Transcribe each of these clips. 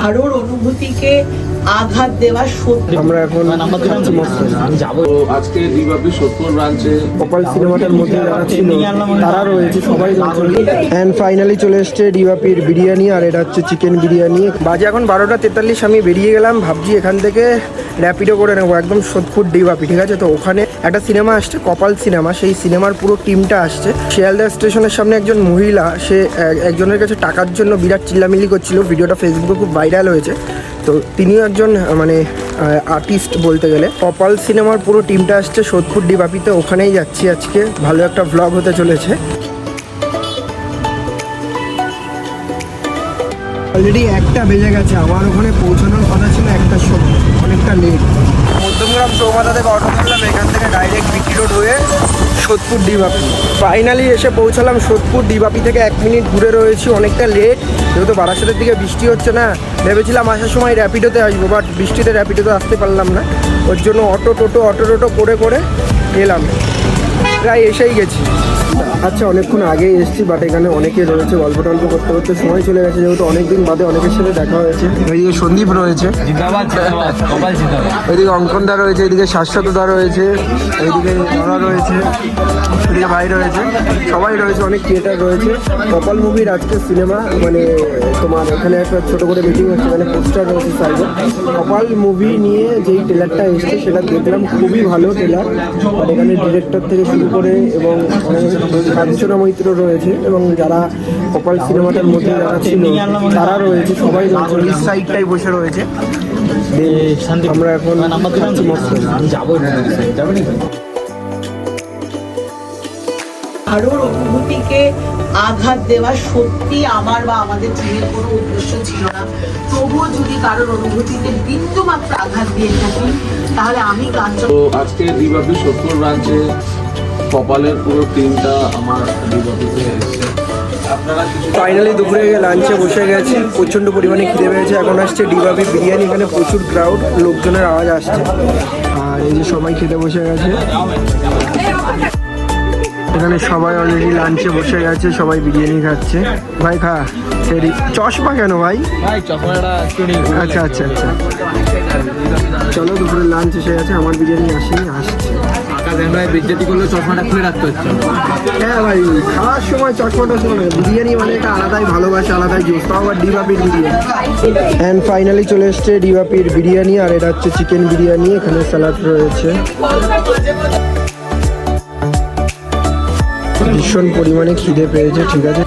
কারোর অনুভূতিকে আঘাত দেওয়া সত্যি আমরা এখন খাচ্ছি আজকে দিবাপি সোদপুর ব্রাঞ্চে কপাল সিনেমাটার মধ্যে যারা ছিল তারা রয়েছে সবাই অ্যান্ড ফাইনালি চলে এসছে ডিওয়াপির বিরিয়ানি আর এটা হচ্ছে চিকেন বিরিয়ানি। বাজে এখন বারোটা তেতাল্লিশ আমি বেরিয়ে গেলাম ভাবছি এখান থেকে র্যাপিডো করে নেব একদম সোদপুর ডিওয়াপি ঠিক আছে? তো ওখানে একটা সিনেমা আসছে কপাল সিনেমা সেই সিনেমার পুরো টিমটা আসছে। শিয়ালদা স্টেশনের সামনে একজন মহিলা সে একজনের কাছে টাকার জন্য বিরাট চিল্লামিল্লি করছিল ভিডিওটা ফেসবুকে খুব ভাইরাল হয়েছে। তো তিনিও একজন মানে আর্টিস্ট বলতে গেলে। কপাল সিনেমার পুরো টিমটা আসছে সোদপুর ডিবাপিতে, ওখানেই যাচ্ছি আজকে। ভালো একটা ভ্লগ হতে চলেছে। অলরেডি একটা বেজে গেছে আমার ওখানে পৌঁছানোর কথা ছিল একটার সময় অনেকটা লেট মধ্যমগ্রাম চৌমাথা থেকে অটো ধরলাম এখান থেকে ডাইরেক্ট বিটি রোড হয়ে সোদপুর ডিবাপি। ফাইনালি এসে পৌঁছালাম সোদপুর ডিবাপি থেকে এক মিনিট ঘুরে রয়েছি অনেকটা লেট যেহেতু বারাসাতের দিকে বৃষ্টি হচ্ছে না ভেবেছিলাম আসার সময় র্যাপিডোতে আসব বাট বৃষ্টিতে র্যাপিডোতে আসতে পারলাম না। ওর জন্য অটো টোটো অটো টোটো করে করে এলাম। প্রায় এসেই গেছি। আচ্ছা অনেকক্ষণ আগেই এসেছি বাট এখানে অনেকে রয়েছে গল্প টল্প করতে করতে সময় চলে গেছে যেহেতু অনেকদিন বাদে অনেকের সাথে দেখা হয়েছে। ওইদিকে সন্দীপ রয়েছে। ওইদিকে অঙ্কনদা রয়েছে এদিকে শাশ্বতদা রয়েছে এইদিকে নরা রয়েছে এদিকে ভাই রয়েছে সবাই রয়েছে অনেক থিয়েটার রয়েছে। কপাল মুভির আজকে সিনেমা মানে তোমার এখানে একটা ছোট করে মিটিং হচ্ছে এখানে পোস্টার রয়েছে সাইডে কপাল মুভি নিয়ে যেই ট্রেলারটা এসছে সেটা দেখলাম খুবই ভালো ট্রেলার আর এখানে ডিরেক্টর থেকে শুরু করে এবং অনেক কাঞ্চনা মৈত্র রয়েছে এবং যারা কপাল সিনেমাটার মধ্যে যারা ছিল তারা রয়েছে সবাই সাইডটাই বসে রয়েছে। আমরা এখন মস্ত কারোর অনুভূতিকে আঘাত দেওয়া সত্যি আমার বা আমাদের টিমের কোনো উদ্দেশ্য ছিল না। তবুও যদি কারোর অনুভূতিতে বিন্দু মাত্র আঘাত দিয়ে থাকি তাহলে আমি কাঞ্চন তো আজকে দিবাপি সোদপুর ব্রাঞ্চে কপালের পুরো টিমটা আমার এসেছে। ফাইনালি দুপুরে লাঞ্চে বসে গেছি প্রচণ্ড পরিমাণে খিদে পেয়েছে এখন আসছে ডিবাবি বিরিয়ানি এখানে প্রচুর ক্রাউড লোকজনের আওয়াজ আসছে। আর এই যে সবাই খেতে বসে গেছে। এখানে সবাই অলরেডি লাঞ্চে বসে গেছে সবাই বিরিয়ানি খাচ্ছে। ভাই খা রেডি চশমা কেন ভাই? আচ্ছা আচ্ছা আচ্ছা। চলো দুপুরে লাঞ্চ এসে গেছে আমার বিরিয়ানি আসেনি আসছে। বিজ্ঞাতি করলে চশমাটা খুলে রাখতে হচ্ছে। হ্যাঁ ভাই, খাওয়ার সময় চশমাটা শোনে বিরিয়ানি মানে একটা আলাদাই ভালোবাসা, আলাদাই জোশ। তাও আবার ডিবাপির বিরিয়ানি। অ্যান্ড ফাইনালি চলে এসছে ডিবাপির বিরিয়ানি, আর এটা হচ্ছে চিকেন বিরিয়ানি, এখানে স্যালাড রয়েছে। ভীষণ পরিমাণে খিদে পেয়েছে, ঠিক আছে।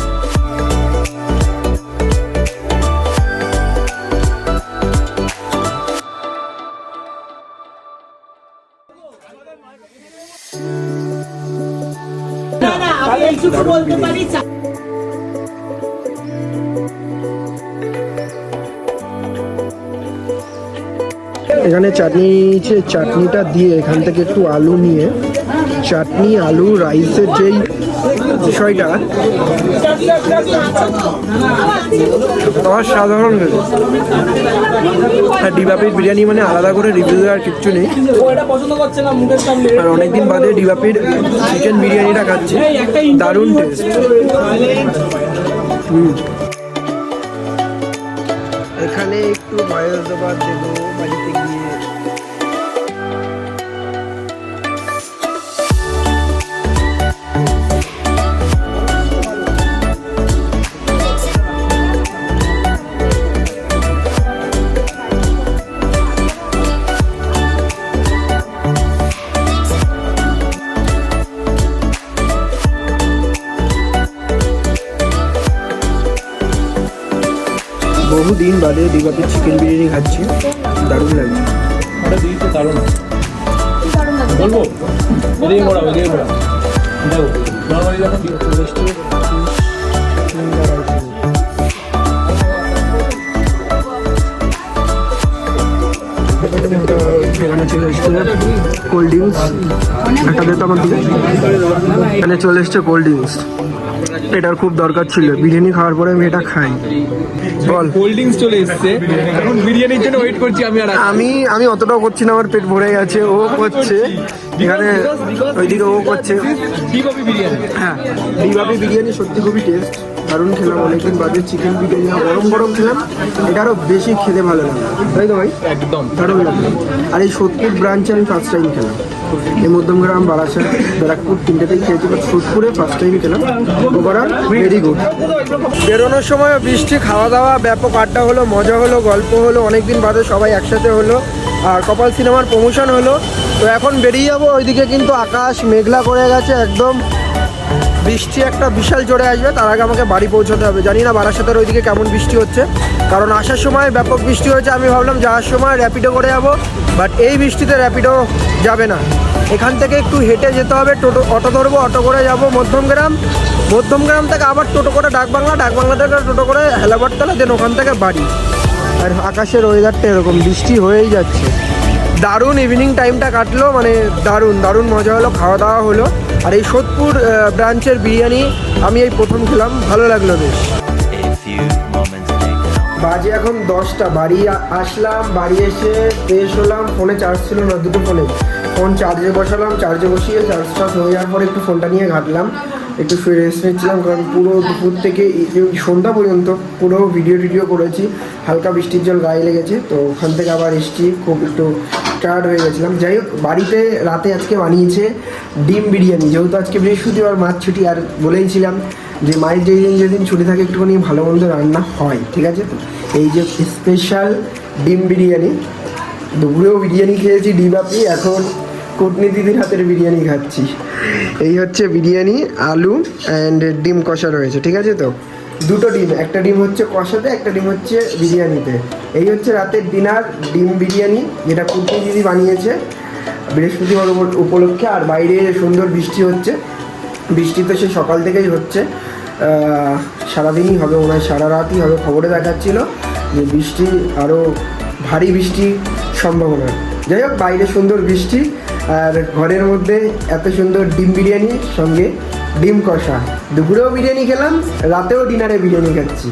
বলতে পারি এখানে চাটনি নিয়েছে চাটনিটা দিয়ে এখান থেকে একটু আলু নিয়ে চাটনি আলু রাইসের যেই বিষয়টা? অসাধারণ হয়েছে আর ডিবাপির বিরিয়ানি মানে আলাদা করে রিভিউ দেওয়ার কিচ্ছু নেই। আর অনেকদিন বাদে ডিবাপির চিকেন বিরিয়ানিটা খাচ্ছি। দারুণ টেস্ট এখানে একটু ময়দাবাদ দেবো বাড়িতে গিয়ে। বহুদিন বাদে দিবাপির চিকেন বিরিয়ানি খাচ্ছি। দারুণ লাগছে। বলব? এদিকে ঘোরা এদিকে ঘোরা দেখো নর্মালি যখন এখানে চলে এসছে কোল্ড ড্রিঙ্কস একটা দিতে আমার দিকে এখানে চলে এসছে কোল্ড ড্রিঙ্কস এটার খুব দরকার ছিল। বিরিয়ানি খাওয়ার পরে আমি এটা খাই। বল। কোল্ড ড্রিঙ্কস চলে এসছে। এখন বিরিয়ানির জন্য ওয়েট করছি আমি আর আমি আমি অতটাও করছি না আমার পেট ভরে গেছে ও করছে। এখানে ওইদিকে ও করছে। ডিবাপি বিরিয়ানি। হ্যাঁ ডিবাবি বিরিয়ানি সত্যি খুবই টেস্ট দারুণ খেলাম অনেকদিন বাদে চিকেন বিরিয়ানি গরম গরম খেলাম। এটা আরও বেশি খেতে ভালো লাগল তাই তো ভাই? একদম। দারুণ লাগল আর এই সোদপুর ব্রাঞ্চে আমি ফার্স্ট টাইম খেলাম। এই মধ্যমগ্রাম বারাসাত ব্যারাকপুর তিনটেতেই খেয়েছি বাট সুদপুরে ফার্স্ট টাইম খেলাম। ওভারঅল ভেরি গুড বেরোনোর সময় বৃষ্টি খাওয়া দাওয়া ব্যাপক আড্ডা হলো, মজা হলো, গল্প হলো অনেক দিন বাদে সবাই একসাথে হলো, আর কপাল সিনেমার প্রমোশন হলো। তো এখন বেরিয়ে যাব, ওইদিকে কিন্তু আকাশ মেঘলা করে গেছে, একদম বৃষ্টি একটা বিশাল জোরে আসবে, তার আগে আমাকে বাড়ি পৌঁছাতে হবে। জানি না বারাসাতের ওইদিকে কেমন বৃষ্টি হচ্ছে, কারণ আসার সময় ব্যাপক বৃষ্টি হয়েছে, আমি ভাবলাম যাওয়ার সময় র্যাপিডো করে যাব বাট এই বৃষ্টিতে র্যাপিডো যাবে না। এখান থেকে একটু হেঁটে যেতে হবে, টোটো, অটো ধরবো, অটো করে যাব মধ্যমগ্রাম মধ্যমগ্রাম থেকে আবার টোটো করে ডাকবাংলা ডাকবাংলা থেকে টোটো করে হেলাবারতলা দেন ওখান থেকে বাড়ি। আর আকাশের ওয়েদারটা এরকম, বৃষ্টি হয়েই যাচ্ছে। দারুণ ইভিনিং টাইমটা কাটলো মানে দারুণ দারুণ মজা হলো, খাওয়া দাওয়া হলো। আর এই সোদপুর ব্রাঞ্চের বিরিয়ানি আমি এই প্রথম খেলাম, ভালো লাগল বেশ. বাজে এখন দশটা, বাড়ি আসলাম, বাড়ি এসে ফ্রেশ হলাম ফোনে চার্জ ছিল না, দুটো ফোনে ফোন চার্জে বসালাম চার্জে বসিয়ে চার্জ টার্জ হয়ে যাওয়ার পর একটু ফোনটা নিয়ে ঘাটলাম। একটু রেস্ট নিচ্ছিলাম কারণ পুরো দুপুর থেকে সন্ধ্যা পর্যন্ত পুরো ভিডিও টিডিও করেছি, হালকা বৃষ্টির জল গায়ে লেগেছে, তো ওখান থেকে আবার এসছি, খুব একটু টায়ার্ড হয়ে গেছিলাম। যাই হোক, বাড়িতে রাতে আজকে বানিয়েছে ডিম বিরিয়ানি, যেহেতু আজকে বৃহস্পতিবার, মাছ ছুটি, আর বলেইছিলাম যে মায়ের যেই দিন যেদিন ছুটি থাকে, একটুখানি ভালো মন্দ রান্না হয়, ঠিক আছে? তো এই যে স্পেশাল ডিম বিরিয়ানি, দুপুরেও বিরিয়ানি খেয়েছি, ডিম আপনি এখন কূটনীতিদের হাতের বিরিয়ানি খাচ্ছি। এই হচ্ছে বিরিয়ানি, আলু অ্যান্ড ডিম কষা রয়েছে, ঠিক আছে তো? দুটো ডিম, একটা ডিম হচ্ছে কষাতে, একটা ডিম হচ্ছে বিরিয়ানিতে। এই হচ্ছে রাতের ডিনার, ডিম বিরিয়ানি, যেটা কূটনীতি বানিয়েছে। বৃহস্পতিবার উপলক্ষে, আর বাইরে সুন্দর বৃষ্টি হচ্ছে। বৃষ্টি তো সে সকাল থেকেই হচ্ছে। সারাদিনই হবে ওনার সারা রাতই হবে, খবরে দেখাচ্ছিল যে বৃষ্টি আরও ভারী বৃষ্টি সম্ভাবনা। যাই হোক, বাইরে সুন্দর বৃষ্টি আর ঘরের মধ্যে এত সুন্দর ডিম বিরিয়ানি, সঙ্গে ডিম কষা। দুপুরেও বিরিয়ানি খেলাম, রাতেও ডিনারে বিরিয়ানি খাচ্ছি।